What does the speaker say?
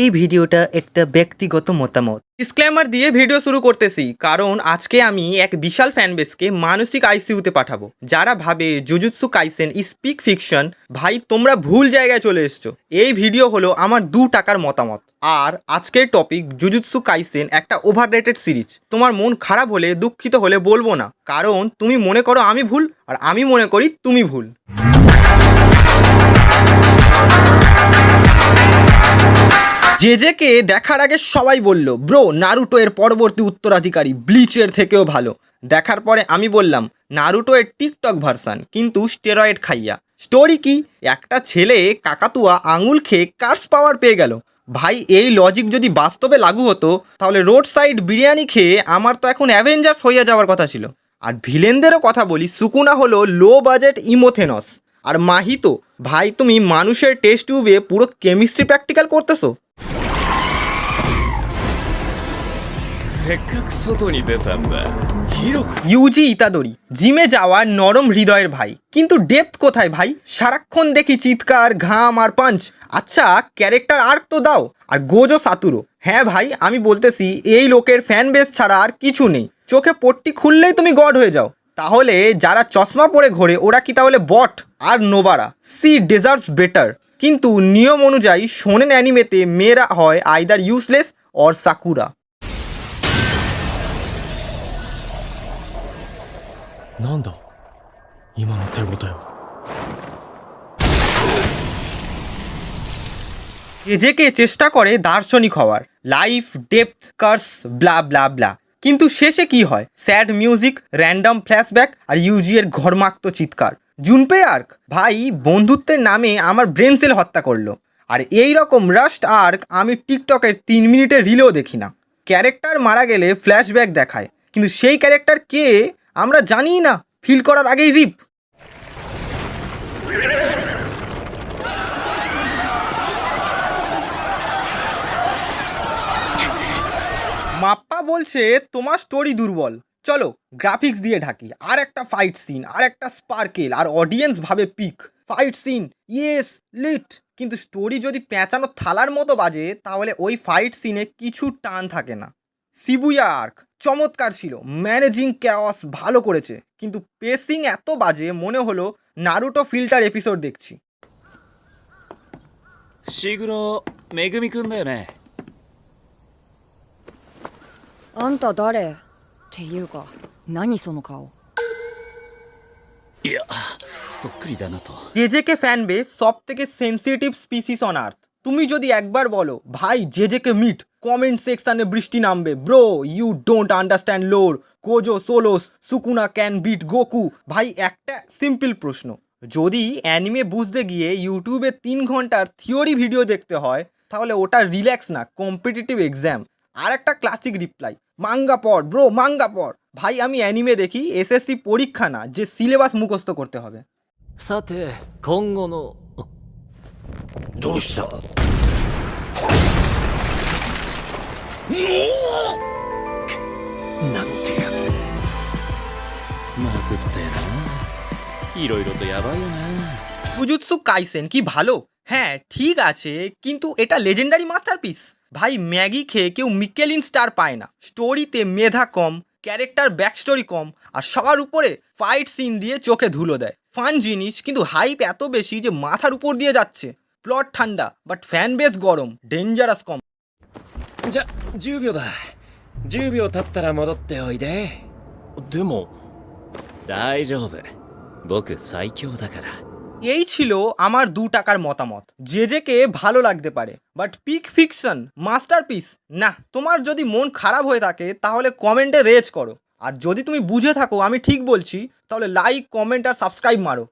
এই ভিডিওটা একটা ব্যক্তিগত মতামত। ডিসক্লেমার দিয়ে ভিডিও শুরু করতেছি, কারণ আজকে আমি এক বিশাল ফ্যানবেসকে মানসিক আইসিইউতে পাঠাবো, যারা ভাবে জুজুৎসু কাইসেন স্পিক ফিকশন ভাই, তোমরা ভুল জায়গায় চলে এসছো। এই ভিডিও হলো আমার দু টাকার মতামত। আর আজকের টপিক জুজুৎসু কাইসেন একটা ওভাররেটেড সিরিজ তোমার মন খারাপ হলে, দুঃখিত হলে বলব না, কারণ তুমি মনে করো আমি ভুল, আর আমি মনে করি তুমি ভুল। জেজেকে দেখার আগে সবাই বলল, ব্রো, নারুটো এর পরবর্তী উত্তরাধিকারী ব্লিচের থেকেও ভালো। দেখার পরে আমি বললাম, নারুটো এর টিকটক ভার্সান, কিন্তু স্টেরয়েড খাইয়া। স্টোরি কি? একটা ছেলে কাকাতুয়া আঙুল খেয়ে কার্স পাওয়ার পেয়ে গেল। ভাই, এই লজিক যদি বাস্তবে লাগু হতো, তাহলে রোড সাইড বিরিয়ানি খেয়ে আমার তো এখন অ্যাভেঞ্জার্স হইয়া যাওয়ার কথা ছিল। আর ভিলেনদেরও কথা বলি, সুকুনা হলো লো বাজেট ইমোথেনস। আর মাহিতো, ভাই, তুমি মানুষের টেস্ট টিউবে পুরো কেমিস্ট্রি প্র্যাকটিক্যাল করতেছো? せっかく外に出たんだ広く ইউজি ইতাদরি জিমে যাওয়া নরম হৃদয়ের ভাই কিন্তু ডেপথ কোথায় ভাই সারাক্ষণ দেখি চিৎকার ঘাম আর পাঞ্চ আচ্ছা ক্যারেক্টার আর্ক তো দাও আর গোজো সাতুরো হ্যাঁ ভাই আমি বলতেছি এই লোকের ফ্যান বেস ছাড়া আর কিছু নেই চোখে পট্টি খুললেই তুমি গড হয়ে যাও তাহলে যারা চশমা পরে ঘোরে ওরা কি তাহলে বট আর নোবারা সি ডিজার্ভস বেটার কিন্তু নিয়ম অনুযায়ী শোনেন অ্যানিমেতে মেয়েরা হয় আইদার ইউজলেস অর সাকুরা なんだ今の手応えは নিজেকে চেষ্টা করে দার্শনিক হওয়ার life depth curse blah blah blah কিন্তু শেষে কি হয় স্যাড মিউজিক র্যান্ডম ফ্ল্যাশব্যাক আর ইউজি এর ঘরমাক্ত চিৎকার জুনপে আর্ক ভাই বন্ধুত্বের নামে আমার ব্রেন সেল হত্যা করলো আর এই রকম রাস্ট আর্ক আমি টিকটকের তিন মিনিটের রিলেও দেখি না ক্যারেক্টার মারা গেলে ফ্ল্যাশব্যাক দেখায় কিন্তু সেই ক্যারেক্টার কে আমরা জানিই না, ফিল করার আগেই রিপ। মাপ্পা বলছে, তোমার স্টোরি দুর্বল। চলো গ্রাফিক্স দিয়ে ঢাকি। আর একটা ফাইট সিন আর একটা স্পার্কেল আর অডিয়েন্স ভাবে peak fight scene yes lit কিন্তু স্টোরি যদি পেঁচানো থালার মতো বাজে, তাহলে ওই ফাইট সিনে কিছু টান থাকে না। সিবুয়া আর্ক চমৎকার ছিল ম্যানেজিং ক্যাওয়াস ভালো করেছে কিন্তু পেসিং এত বাজে মনে হলো নারুটো ফিল্টার এপিসোড দেখছি 伏黒めぐみくんだよねあんた誰っていうか何その顔いやそっくりだなと জেজেকে ফ্যান বেস সব থেকে সেন্সিটিভ স্পিসিস অন আর্থ তুমি যদি একবার বলো ভাই জেজেকে মিট কমেন্ট সেকশনে বৃষ্টি নামবে bro you don't understand lore Gojo solos Sukuna can beat Goku ভাই একটা সিম্পল প্রশ্ন যদি অ্যানিমে বুঝতে গিয়ে ইউটিউবে তিন ঘন্টার থিওরি ভিডিও দেখতে হয় তাহলে ওটা রিল্যাক্স না কম্পিটিটিভ এক্সাম আর একটা ক্লাসিক রিপ্লাই মাঙ্গা পড় ব্রো মাঙ্গা পড় ভাই আমি অ্যানিমে দেখি এসএসসি পরীক্ষা না যে সিলেবাস মুখস্থ করতে হবে さて今後の どうしたなんてやつまずったよないろいろとやばいよな জুজুৎসু কাইসেন কি ভালো হ্যাঁ ঠিক আছে কিন্তু এটা লেজেন্ডারি মাস্টারপিস ভাই ম্যাগি খেয়ে কেউ মিকেলিন স্টার পায় না স্টোরিতে মেধা কম ক্যারেক্টার ব্যাক স্টোরি কম আর সবার উপরে ফাইট সিন দিয়ে চোখে ধুলো দেয় ফান জিনিস কিন্তু হাইপ এত বেশি যে মাথার উপর দিয়ে যাচ্ছে প্লট ঠান্ডা বাট ফ্যান বেস গরম ডেঞ্জারাস কম じゃ10秒だ10秒経ったら戻っておいででも大丈夫僕最強だから এই ছিল আমার দু টাকার মতামত যে যেকে ভালো লাগতে পারে বাট পিক ফিকশন মাস্টারপিস না তোমার যদি মন খারাপ হয়ে থাকে তাহলে কমেন্টে রেজ করো আর যদি তুমি বুঝে থাকো আমি ঠিক বলছি তাহলে লাইক কমেন্ট আর সাবস্ক্রাইব মারো